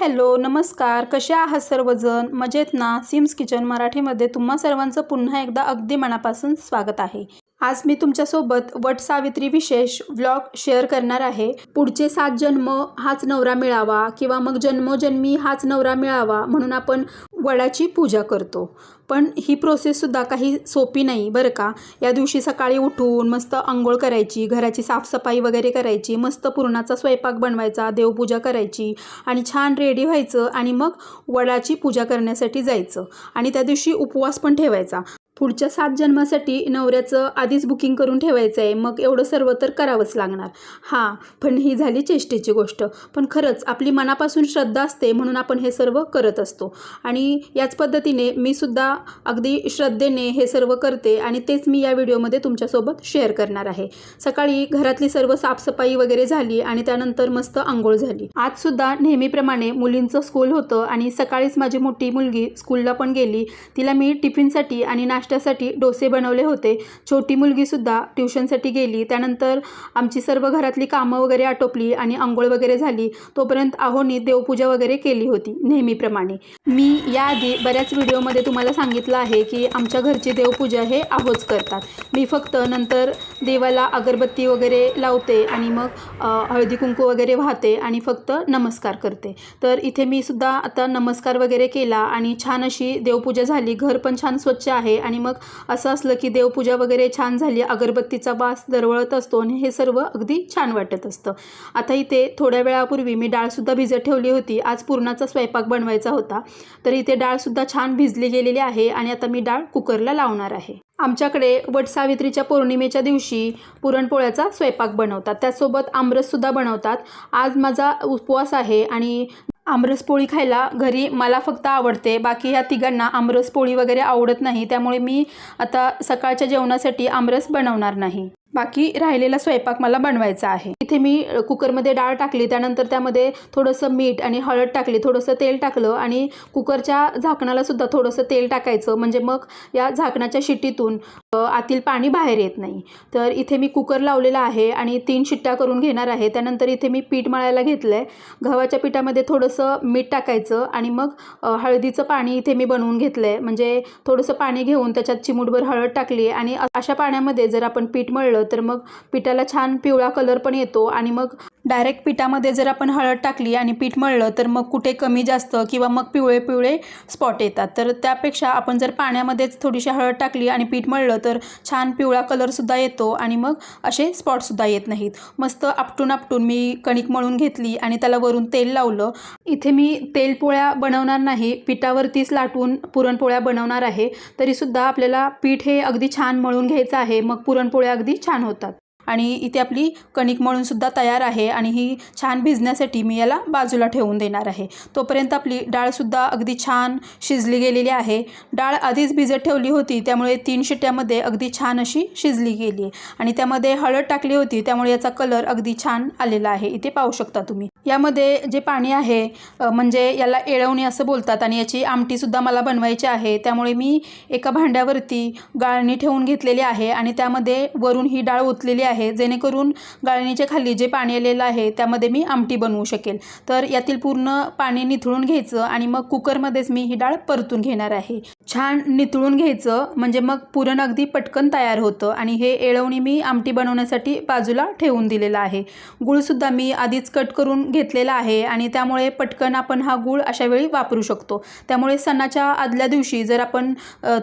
Hello नमस्कार. कसे आहात सर्वजण? मजेत ना? सिम्स किचन मराठीमध्ये तुम्हा सर्वांचं पुन्हा एकदा अगदी मनापासून स्वागत आहे. आज मी तुमच्यासोबत वट सावित्री विशेष व्लॉग शेअर करणार आहे. पुढचे सात जन्म हाच नवरा मिळावा किंवा मग जन्मोजन्मी हाच नवरा मिळावा म्हणून आपण वडाची पूजा करतो. पण ही प्रोसेससुद्धा काही सोपी नाही बरं का? या दिवशी सकाळी उठून मस्त आंघोळ करायची घराची साफसफाई वगैरे करायची मस्त पुरणाचा स्वयंपाक बनवायचा देवपूजा करायची आणि छान रेडी व्हायचं आणि मग वडाची पूजा करण्यासाठी जायचं आणि त्या दिवशी उपवास पण ठेवायचा. पुढच्या सात जन्मासाठी नवऱ्याचं आधीच बुकिंग करून ठेवायचं आहे. मग एवढं सर्व तर करावंच लागणार. हां पण ही झाली चेष्टेची गोष्ट. पण खरंच आपली मनापासून श्रद्धा असते म्हणून आपण हे सर्व करत असतो. आणि याच पद्धतीने मी सुद्धा अगदी श्रद्धेने हे सर्व करते आणि तेच मी या व्हिडिओमध्ये तुमच्यासोबत शेअर करणार आहे. सकाळी घरातली सर्व साफसफाई वगैरे झाली आणि त्यानंतर मस्त आंघोळ झाली. आजसुद्धा नेहमीप्रमाणे मुलींचं स्कूल होतं आणि सकाळीच माझी मोठी मुलगी स्कूलला पण गेली. तिला मी टिफिनसाठी आणि नाश्त्यासाठी डोसे बनवले होते. छोटी मुलगीसुद्धा ट्युशनसाठी गेली. त्यानंतर आमची सर्व घरातली कामं वगैरे आटोपली आणि आंघोळ वगैरे झाली. तोपर्यंत आहोनी देवपूजा वगैरे केली होती नेहमीप्रमाणे. मी याआधी बऱ्याच व्हिडिओमध्ये तुम्हाला सांगितलं आहे की आमच्या घरची देवपूजा हे आहोच करतात. मी फक्त नंतर देवाला अगरबत्ती वगैरे लावते आणि मग हळदी कुंकू वगैरे वाहते आणि फक्त नमस्कार करते. तर इथे मी सुद्धा आता नमस्कार वगैरे केला आणि छान अशी देवपूजा झाली. घर पण छान स्वच्छ आहे आणि मग असं असलं की देवपूजा वगैरे छान झाली अगरबत्तीचा वास दरवळत असतो आणि हे सर्व अगदी छान वाटत असतं. आता इथे थोड्या वेळापूर्वी मी डाळसुद्धा भिजत ठेवली होती. आज पुरणाचा स्वयंपाक बनवायचा होता. तर इथे डाळसुद्धा छान भिजली गेलेली आहे आणि आता मी डाळ कुकरला लावणार आहे. आमच्याकडे वटसावित्रीच्या पौर्णिमेच्या दिवशी पुरणपोळ्याचा स्वयंपाक बनवतात. त्यासोबत आमरससुद्धा बनवतात. आज माझा उपवास आहे आणि आमरस पोळी खायला घरी मला फक्त आवडते. बाकी ह्या तिघांना आमरस पोळी वगैरे आवडत नाही. त्यामुळे मी आता सकाळच्या जेवणासाठी आमरस बनवणार नाही. बाकी राहिलेला स्वयंपाक मला बनवायचा आहे. इथे मी कुकरमध्ये डाळ टाकली त्यानंतर त्यामध्ये थोडंसं मीठ आणि हळद टाकली थोडंसं तेल टाकलं आणि कुकरच्या झाकणाला सुद्धा थोडंसं तेल टाकायचं. म्हणजे मग या झाकणाच्या शिट्टीतून आतील पाणी बाहेर येत नाही. तर इथे मी कुकर लावलेला आहे आणि तीन शिट्ट्या करून घेणार आहे. त्यानंतर इथे मी पीठ मळायला घेतलं आहे गव्हाच्या पिठामध्ये थोडंसं मीठ टाकायचं आणि मग हळदीचं पाणी इथे मी बनवून घेतलं आहे म्हणजे थोडंसं पाणी घेऊन त्याच्यात चिमूटभर हळद टाकली आणि अशा पाण्यामध्ये जर आपण पीठ मळलं तर मग पिठाला छान पिवळा कलर पण येतो आणि मग डायरेक्ट पिठामध्ये जर आपण हळद टाकली आणि पीठ मळलं तर मग कुठे कमी जास्त किंवा मग पिवळे पिवळे स्पॉट येतात. तर त्यापेक्षा आपण जर पाण्यामध्येच थोडीशी हळद टाकली आणि पीठ मळलं तर छान पिवळा कलरसुद्धा येतो आणि मग असे स्पॉटसुद्धा येत नाहीत. मस्त आपटून आपटून मी कणिक मळून घेतली आणि त्याला वरून तेल लावलं. इथे मी तेलपोळ्या बनवणार नाही पिठावरतीच लाटून पुरणपोळ्या बनवणार आहे. तरीसुद्धा आपल्याला पीठ हे अगदी छान मळून घ्यायचं आहे मग पुरणपोळ्या अगदी छान होतात. आणि इथे आपली कणिक मळूनसुद्धा तयार आहे आणि ही छान भिजण्यासाठी मी याला बाजूला ठेवून देणार आहे. तोपर्यंत आपली डाळसुद्धा अगदी छान शिजली गेलेली आहे. डाळ आधीच भिजत ठेवली होती त्यामुळे तीन शिट्ट्यामध्ये अगदी छान अशी शिजली गेली आहे. आणि त्यामध्ये हळद टाकली होती त्यामुळे याचा कलर अगदी छान आलेला आहे. इथे पाहू शकता तुम्ही. यामध्ये जे पाणी आहे म्हणजे याला एळवणी असं बोलतात आणि याची आमटीसुद्धा मला बनवायची आहे. त्यामुळे मी एका भांड्यावरती गाळणी ठेवून घेतलेली आहे आणि त्यामध्ये वरून ही डाळ ओतलेली आहे. जेणेकरून गाळणीच्या खाली जे पाणी आलेलं आहे त्यामध्ये मी आमटी बनवू शकेल. तर यातील पूर्ण पाणी निथळून घ्यायचं आणि मग कुकरमध्येच मी ही डाळ परतून घेणार आहे. छान नितळून घ्यायचं. म्हणजे मग पुरण अगदी पटकन तयार होतं. आणि हे एळवणी मी आमटी बनवण्यासाठी बाजूला ठेवून दिलेलं आहे. गूळसुद्धा मी आधीच कट करून घेतलेला आहे. आणि त्यामुळे पटकन आपण हा गूळ अशा वेळी वापरू शकतो. त्यामुळे सणाच्या आदल्या दिवशी जर आपण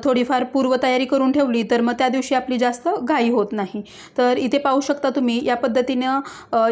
थोडीफार पूर्वतयारी करून ठेवली तर मग त्या दिवशी आपली जास्त घाई होत नाही. तर इथे पाहू शकता तुम्ही या पद्धतीनं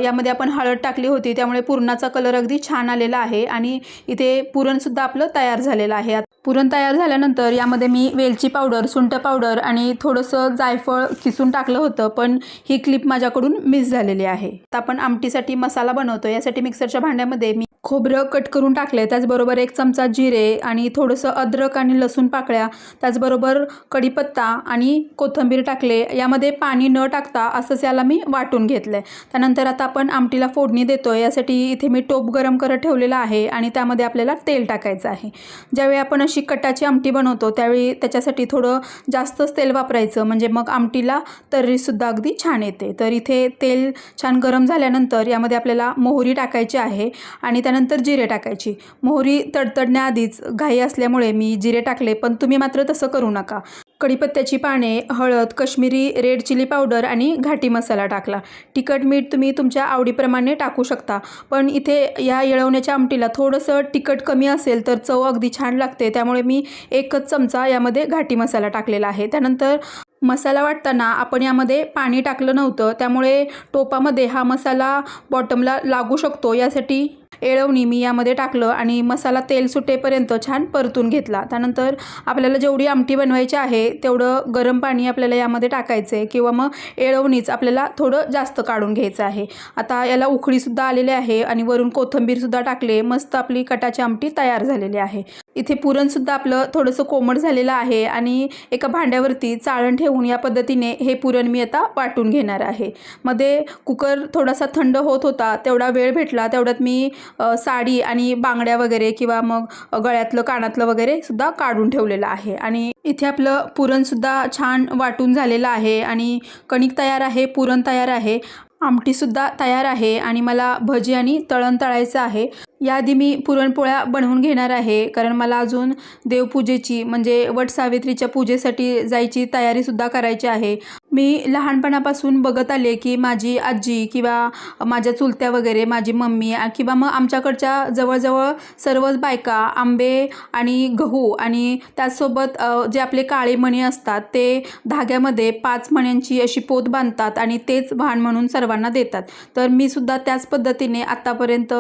यामध्ये आपण हळद टाकली होती. त्यामुळे पुरणाचा कलर अगदी छान आलेला आहे. आणि इथे पुरणसुद्धा आपलं तयार झालेलं आहे. पुरण तयार झाल्यानंतर यामध्ये मी वेलची पावडर सुंठ पावडर आणि थोडंसं जायफळ किसून टाकलं होतं पण ही क्लिप माझ्याकडून मिस झालेली आहे. आता आपण आमटीसाठी मसाला बनवतो यासाठी मिक्सरच्या भांड्यामध्ये मी खोबरं कट करून टाकले त्याचबरोबर एक चमचा जिरे आणि थोडंसं अद्रक आणि लसूण पाकळ्या त्याचबरोबर कढीपत्ता आणि कोथिंबीर टाकले. यामध्ये पाणी न टाकता असंच याला मी वाटून घेतलं आहे त्यानंतर आता आपण आमटीला फोडणी देतो यासाठी इथे मी टोप गरम करत ठेवलेला आहे आणि त्यामध्ये आपल्याला तेल टाकायचं आहे. ज्यावेळी आपण अशी कटाची आमटी बनवतो त्यावेळी त्याच्यासाठी थोडं जास्तच तेल वापरायचं. म्हणजे मग आमटीला तर्रीसुद्धा अगदी छान येते. तर इथे तेल छान गरम झाल्यानंतर यामध्ये आपल्याला मोहरी टाकायची आहे आणि त्या त्यानंतर जिरे टाकायची. मोहरी तडतडण्याआधीच घाई असल्यामुळे मी जिरे टाकले पण तुम्ही मात्र तसं करू नका. कढीपत्त्याची पाने हळद कश्मीरी रेड चिली पावडर आणि घाटी मसाला टाकला. तिखट मीठ तुम्ही तुमच्या आवडीप्रमाणे टाकू शकता पण इथे या येळवण्याच्या आमटीला थोडंसं तिखट कमी असेल तर चव अगदी छान लागते त्यामुळे मी एकच चमचा यामध्ये घाटी मसाला टाकलेला आहे. त्यानंतर मसाला वाटताना आपण यामध्ये पाणी टाकलं नव्हतं त्यामुळे टोपामध्ये हा मसाला बॉटमला लागू शकतो यासाठी येळवणी मी यामध्ये टाकलं आणि मसाला तेल सुटेपर्यंत छान परतून घेतला. त्यानंतर आपल्याला जेवढी आमटी बनवायची आहे तेवढं गरम पाणी आपल्याला यामध्ये टाकायचं आहे किंवा मग येळवणीच आपल्याला थोडं जास्त काढून घ्यायचं आहे. आता याला उकळीसुद्धा आलेली आहे आणि वरून कोथिंबीरसुद्धा टाकले मस्त आपली कटाची आमटी तयार झालेली आहे. इथे पुरणसुद्धा आपलं थोडंसं कोमट झालेलं आहे आणि एका भांड्यावरती चाळण ठेवून या पद्धतीने हे पुरण मी आता वाटून घेणार आहे. मध्ये कुकर थोडासा थंड होत होता तेवढा वेळ भेटला तेवढ्यात मी साडी आणि बांगड्या वगैरे किंवा मग गळ्यातलं कानातलं वगैरे सुद्धा काढून ठेवलेलं आहे. आणि इथे आपलं पुरणसुद्धा छान वाटून झालेलं आहे आणि कणिक तयार आहे पुरण तयार आहे. आमटीसुद्धा तयार आहे आणि मला भजी आणि तळण तळायचं आहे. याआधी मी पुरणपोळ्या बनवून घेणार आहे. कारण मला अजून देवपूजेची म्हणजे वट सावित्रीच्या पूजेसाठी जायची तयारीसुद्धा करायची आहे. मी लहानपणापासून बघत आले की माझी आजी किंवा माझ्या चुलत्या वगैरे माझी मम्मी किंवा मग आमच्याकडच्या जवळजवळ सर्वच बायका आंबे आणि गहू आणि त्याचसोबत जे आपले काळे मणी असतात ते धाग्यामध्ये पाच मण्यांची अशी पोत बांधतात आणि तेच वाहन म्हणून सर्वांना देतात. तर मी सुद्धा त्याच पद्धतीने आत्तापर्यंत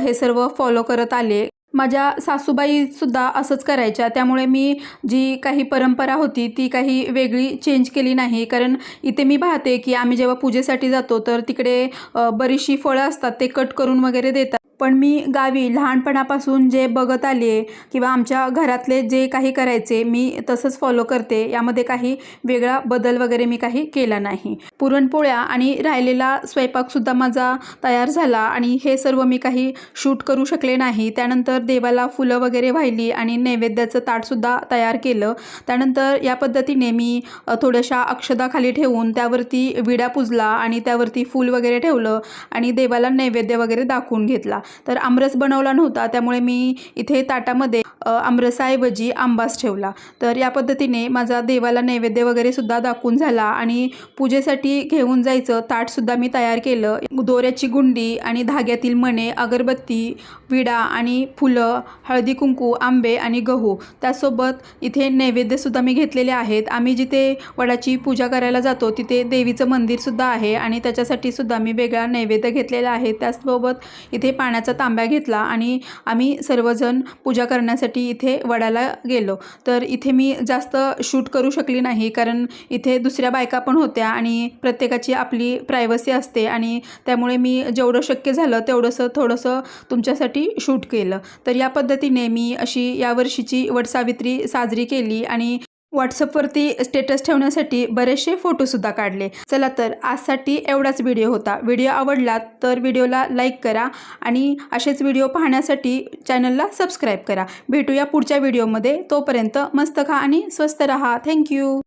हे सर्व फॉलो करत आले. माझ्या सासूबाईसुद्धा असंच करायच्या. त्यामुळे मी जी काही परंपरा होती ती काही वेगळी चेंज केली नाही. कारण इथे मी पाहते की आम्ही जेव्हा पूजेसाठी जातो तर तिकडे बरीचशी फळं असतात ते कट करून वगैरे देतात. पण मी गावी लहानपणापासून जे बघत आली आहे किंवा आमच्या घरातले जे काही करायचे मी तसंच फॉलो करते. यामध्ये काही वेगळा बदल वगैरे मी काही केला नाही. पुरणपोळ्या आणि राहिलेला स्वयंपाकसुद्धा माझा तयार झाला आणि हे सर्व मी काही शूट करू शकले नाही. त्यानंतर देवाला फुलं वगैरे वाहिली आणि नैवेद्याचं ताटसुद्धा तयार केलं. त्यानंतर या पद्धतीने मी थोड्याशा अक्षदा खाली ठेवून त्यावरती विडा पुजला आणि त्यावरती फूल वगैरे ठेवलं आणि देवाला नैवेद्य वगैरे दाखवून घेतला. तर आमरस बनवला नव्हता त्यामुळे मी इथे ताटामध्ये आमरसाऐवजी आंबास ठेवला. तर या पद्धतीने माझा देवाला नैवेद्य वगैरे सुद्धा दाखवून झाला आणि पूजेसाठी घेऊन जायचं ताटसुद्धा मी तयार केलं. दोऱ्याची गुंडी आणि धाग्यातील मणे अगरबत्ती विडा आणि फुलं हळदी कुंकू आंबे आणि गहू त्यासोबत इथे नैवेद्यसुद्धा मी घेतलेले आहेत. आम्ही जिथे वडाची पूजा करायला जातो तिथे देवीचं मंदिरसुद्धा आहे आणि त्याच्यासाठी सुद्धा मी वेगळा नैवेद्य घेतलेला आहे. त्याचसोबत इथे पाण्याचा तांब्या घेतला आणि आम्ही सर्वजण पूजा करण्यासाठी इथे वडाला गेलो. तर इथे मी जास्त शूट करू शकली नाही कारण इथे दुसऱ्या बायका पण होत्या आणि प्रत्येकाची आपली प्रायव्हसी असते आणि त्यामुळे मी जेवढं शक्य झालं तेवढंसं थोडंसं तुमच्यासाठी शूट केलं. तर या पद्धतीने मी अशी यावर्षीची वटसावित्री साजरी केली आणि व्हॉट्सअपवरती स्टेटस ठेवण्यासाठी बरेचसे फोटोसुद्धा काढले. चला तर आजसाठी एवढाच व्हिडिओ होता. व्हिडिओ आवडला तर व्हिडिओला लाईक करा आणि असेच व्हिडिओ पाहण्यासाठी चॅनलला सबस्क्राईब करा. भेटूया पुढच्या व्हिडिओमध्ये तोपर्यंत मस्त खा आणि स्वस्त रहा. थँक्यू